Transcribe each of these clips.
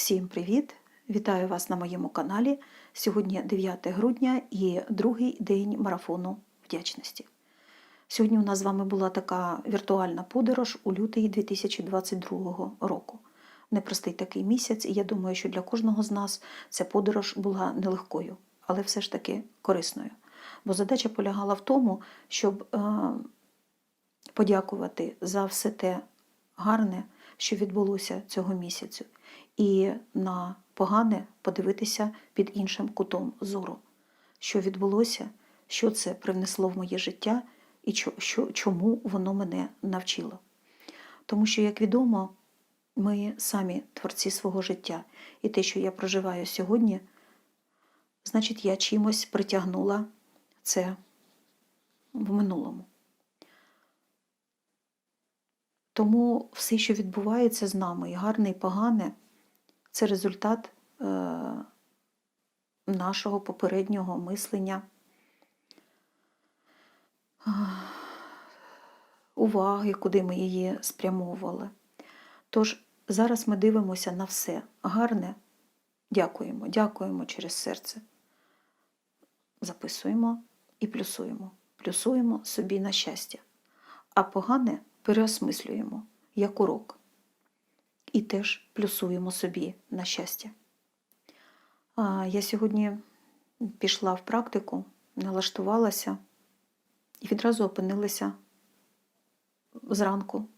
Всім привіт! Вітаю вас на моєму каналі. Сьогодні 9 грудня і другий день марафону вдячності. Сьогодні у нас з вами була така віртуальна подорож у лютий 2022 року. Непростий такий місяць, і я думаю, що для кожного з нас ця подорож була нелегкою, але все ж таки корисною. Бо задача полягала в тому, щоб е, подякувати за все те гарне, що відбулося цього місяцю, і на погане подивитися під іншим кутом зору, що відбулося, що це привнесло в моє життя і чому воно мене навчило. Тому що, як відомо, ми самі творці свого життя, і те, що я проживаю сьогодні, значить, я чимось притягнула це в минулому. Тому все, що відбувається з нами, і гарне, і погане, це результат е, нашого попереднього мислення, уваги, куди ми її спрямовували. Тож зараз ми дивимося на все гарне, дякуємо, дякуємо через серце. Записуємо і плюсуємо. Плюсуємо собі на щастя. А погане переосмислюємо як урок. І теж плюсуємо собі на щастя. Я сьогодні пішла в практику, налаштувалася і відразу опинилася зранку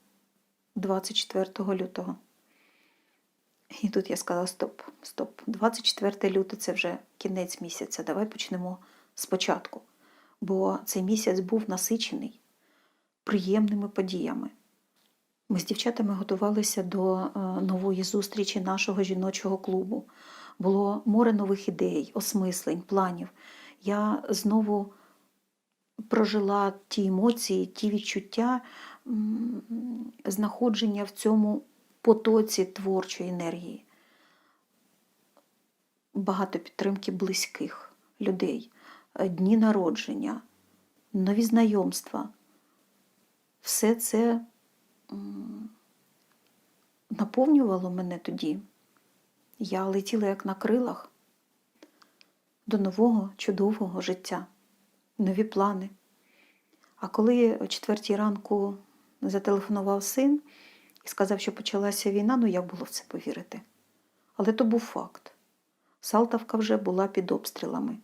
24 лютого. І тут я сказала: стоп, стоп, 24 лютого це вже кінець місяця. Давай почнемо спочатку. Бо цей місяць був насичений приємними подіями. Ми з дівчатами готувалися до е, нової зустрічі нашого жіночого клубу. Було море нових ідей, осмислень, планів. Я знову прожила ті емоції, ті відчуття знаходження в цьому потоці творчої енергії. Багато підтримки близьких людей, е, дні народження, нові знайомства. Все це наповнювало мене тоді. Я летіла як на крилах до нового чудового життя, нові плани. А коли о четвертій ранку зателефонував син і сказав, що почалася війна, ну як було в це повірити? Але то був факт. Салтавка вже була під обстрілами,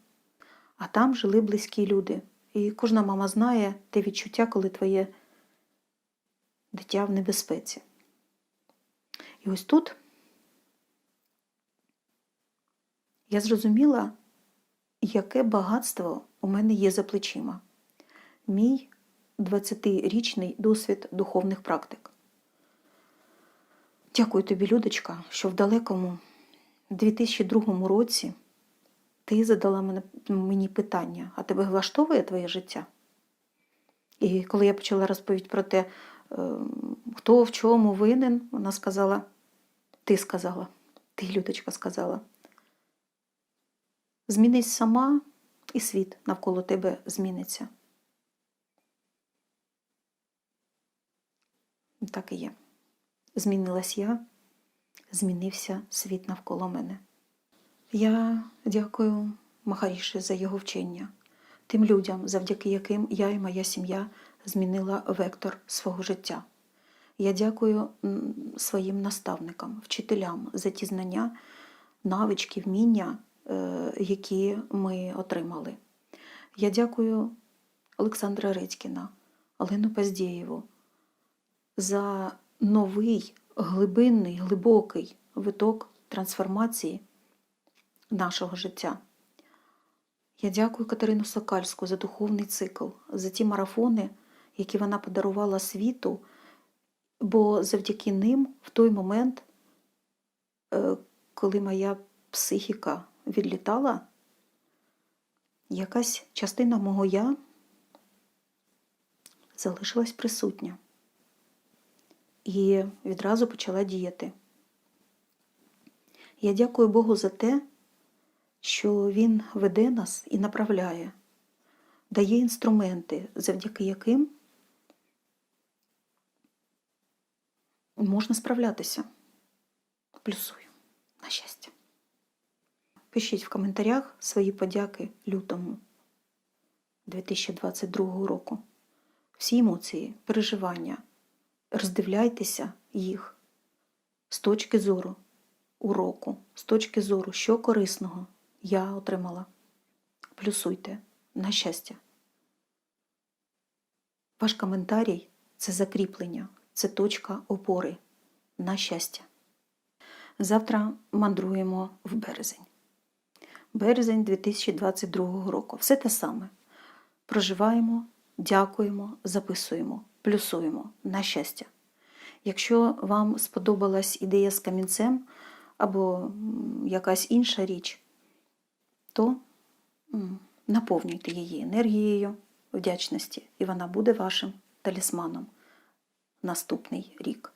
а там жили близькі люди. І кожна мама знає те відчуття, коли твоє дитя в небезпеці. І ось тут я зрозуміла, яке багатство у мене є за плечима. Мій 20-річний досвід духовних практик. Дякую тобі, Людочка, що в далекому 2002 році ти задала мені питання, а тебе влаштовує твоє життя? І коли я почала розповідь про те, хто в чому винен, вона сказала, ти сказала, ти, Людочка, сказала. Змінись сама, і світ навколо тебе зміниться. Так і є. Змінилась я, змінився світ навколо мене. Я дякую Махаріші за його вчення, тим людям, завдяки яким я і моя сім'я змінила вектор свого життя. Я дякую своїм наставникам, вчителям за ті знання, навички, вміння, е, які ми отримали. Я дякую Олександра Редькіна, Олену Паздєєву за новий, глибинний, глибокий виток трансформації нашого життя. Я дякую Катерину Сокальську за духовний цикл, за ті марафони, які вона подарувала світу, бо завдяки ним в той момент, е, коли моя психіка відлітала, якась частина мого я залишилась присутня і відразу почала діяти. Я дякую Богу за те, що Він веде нас і направляє, дає інструменти, завдяки яким можна справлятися. Плюсую на щастя. Пишіть в коментарях свої подяки лютому 2022 року. Всі емоції, переживання. Роздивляйтеся їх з точки зору уроку, з точки зору, що корисного я отримала. Плюсуйте на щастя. Ваш коментарій це закріплення, це точка опори на щастя. Завтра мандруємо в березень. Березень 2022 року. Все те саме. Проживаємо, дякуємо, записуємо, плюсуємо на щастя. Якщо вам сподобалась ідея з камінцем або якась інша річ, то наповнюйте її енергією вдячності, і вона буде вашим талісманом наступний рік.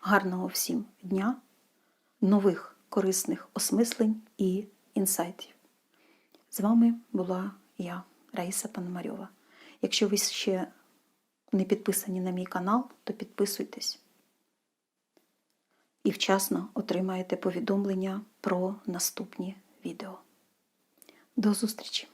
Гарного всім дня, нових корисних осмислень і інсайтів. З вами була я, Раїса Пономарьова. Якщо ви ще не підписані на мій канал, то підписуйтесь і вчасно отримаєте повідомлення про наступні відео. До зустрічі!